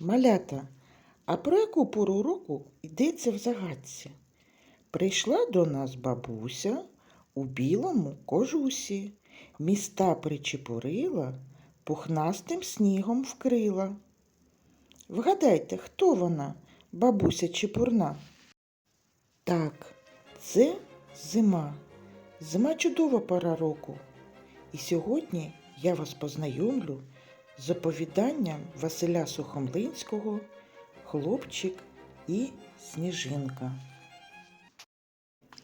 Малята, а про яку пору року йдеться в загадці? Прийшла до нас бабуся у білому кожусі, міста причепурила, пухнастим снігом вкрила. Вгадайте, хто вона, бабуся чепурна? Так, це зима. Зима чудова пора року. І сьогодні я вас познайомлю з оповіданням Василя Сухомлинського Хлопчик і Сніжинка.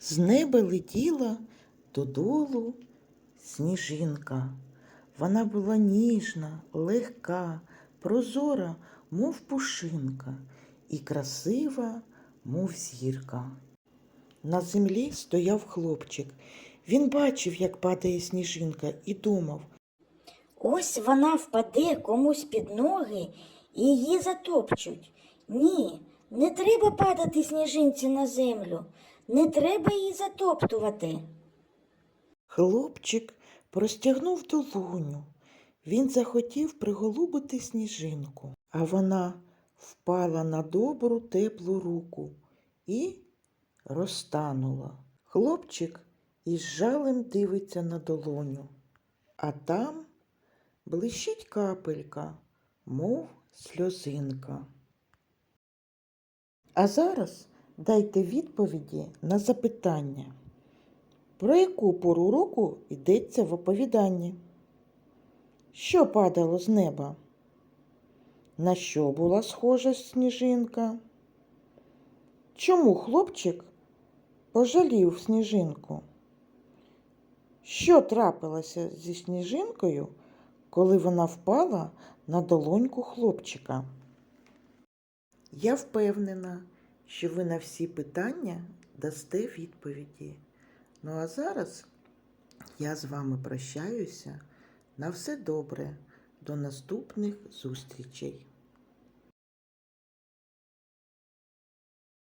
З неба летіла додолу сніжинка. Вона була ніжна, легка, прозора, мов пушинка, і красива, мов зірка. На землі стояв хлопчик. Він бачив, як падає сніжинка, і думав, Ось вона впаде комусь під ноги і її затопчуть. Ні, не треба падати сніжинці на землю, не треба її затоптувати. Хлопчик простягнув долоню. Він захотів приголубити сніжинку, а вона впала на добру теплу руку і розтанула. Хлопчик із жалем дивиться на долоню, а там блищить капелька, мов сльозинка. А зараз дайте відповіді на запитання. Про яку пору року йдеться в оповіданні? Що падало з неба? На що була схожа сніжинка? Чому хлопчик пожалів сніжинку? Що трапилося зі сніжинкою, коли вона впала на долоньку хлопчика? Я впевнена, що ви на всі питання дасте відповіді. Ну а зараз я з вами прощаюся. На все добре. До наступних зустрічей.